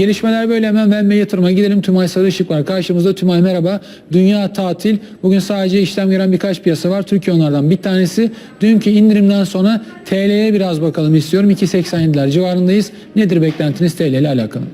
Gelişmeler böyle hemen ben yatırıma gidelim. Tümay Sarışık var. Karşımızda Tümay merhaba. Dünya tatil. Bugün sadece işlem gören birkaç piyasa var. Türkiye onlardan bir tanesi. Dünkü indirimden sonra TL'ye biraz bakalım istiyorum. 2.87'ler civarındayız. Nedir beklentiniz TL ile alakalı?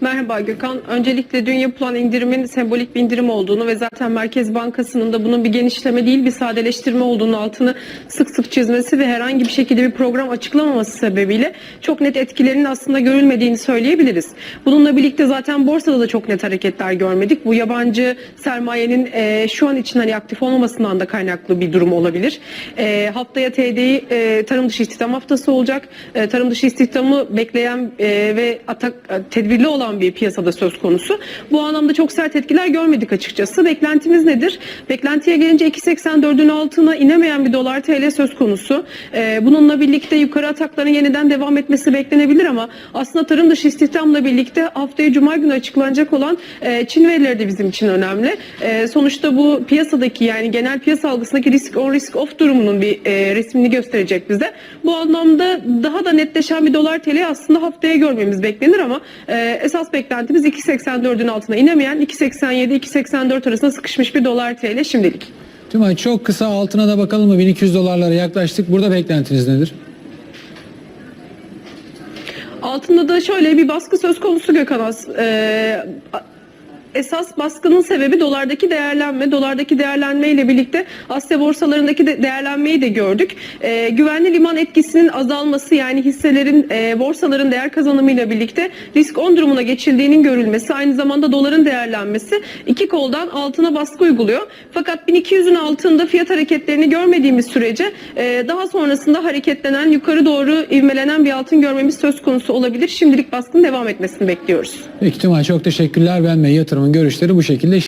Merhaba Gökhan. Öncelikle dün yapılan indirimin sembolik bir indirim olduğunu ve zaten Merkez Bankası'nın da bunun bir genişleme değil bir sadeleştirme olduğunu altını sık sık çizmesi ve herhangi bir şekilde bir program açıklamaması sebebiyle çok net etkilerinin aslında görülmediğini söyleyebiliriz. Bununla birlikte zaten borsada da çok net hareketler görmedik. Bu yabancı sermayenin eee, şu an için hani aktif olmamasından da kaynaklı bir durum olabilir. Eee, haftaya TDI eee, tarım dışı istihdam haftası olacak. Eee, tarım dışı istihdamı bekleyen eee, ve atak e, tedbirli olan bir piyasada söz konusu. Bu anlamda çok sert etkiler görmedik açıkçası. Beklentimiz nedir? Beklentiye gelince 2.84'ün altına inemeyen bir dolar TL söz konusu. Eee, bununla birlikte yukarı atakların yeniden devam etmesi beklenebilir ama aslında tarım dışı istihdamla birlikte haftaya Cuma günü açıklanacak olan eee, Çin verileri de bizim için önemli. Eee, sonuçta bu piyasadaki yani genel piyasa algısındaki risk on risk off durumunun bir eee, resmini gösterecek bize. Bu anlamda daha da netleşen bir dolar TL aslında haftaya görmemiz beklenir ama eee, esas beklentimiz 2.84'ün altına inemeyen 2.87-2.84 arasında sıkışmış bir dolar TL şimdilik. Tümay çok kısa altına da bakalım mı? 1200 dolarlara yaklaştık. Burada beklentiniz nedir? Altında da şöyle bir baskı söz konusu Gökhan As. Ee, esas baskının sebebi dolardaki değerlenme. Dolardaki değerlenme ile birlikte Asya borsalarındaki de değerlenmeyi de gördük. Ee, güvenli liman etkisinin azalması yani hisselerin e, borsaların değer kazanımıyla birlikte risk on durumuna geçildiğinin görülmesi aynı zamanda doların değerlenmesi iki koldan altına baskı uyguluyor. Fakat 1200'ün altında fiyat hareketlerini görmediğimiz sürece e, daha sonrasında hareketlenen yukarı doğru ivmelenen bir altın görmemiz söz konusu olabilir. Şimdilik baskının devam etmesini bekliyoruz. Peki Tümay çok teşekkürler. Ben Bey yatırımın görüşleri bu şekilde.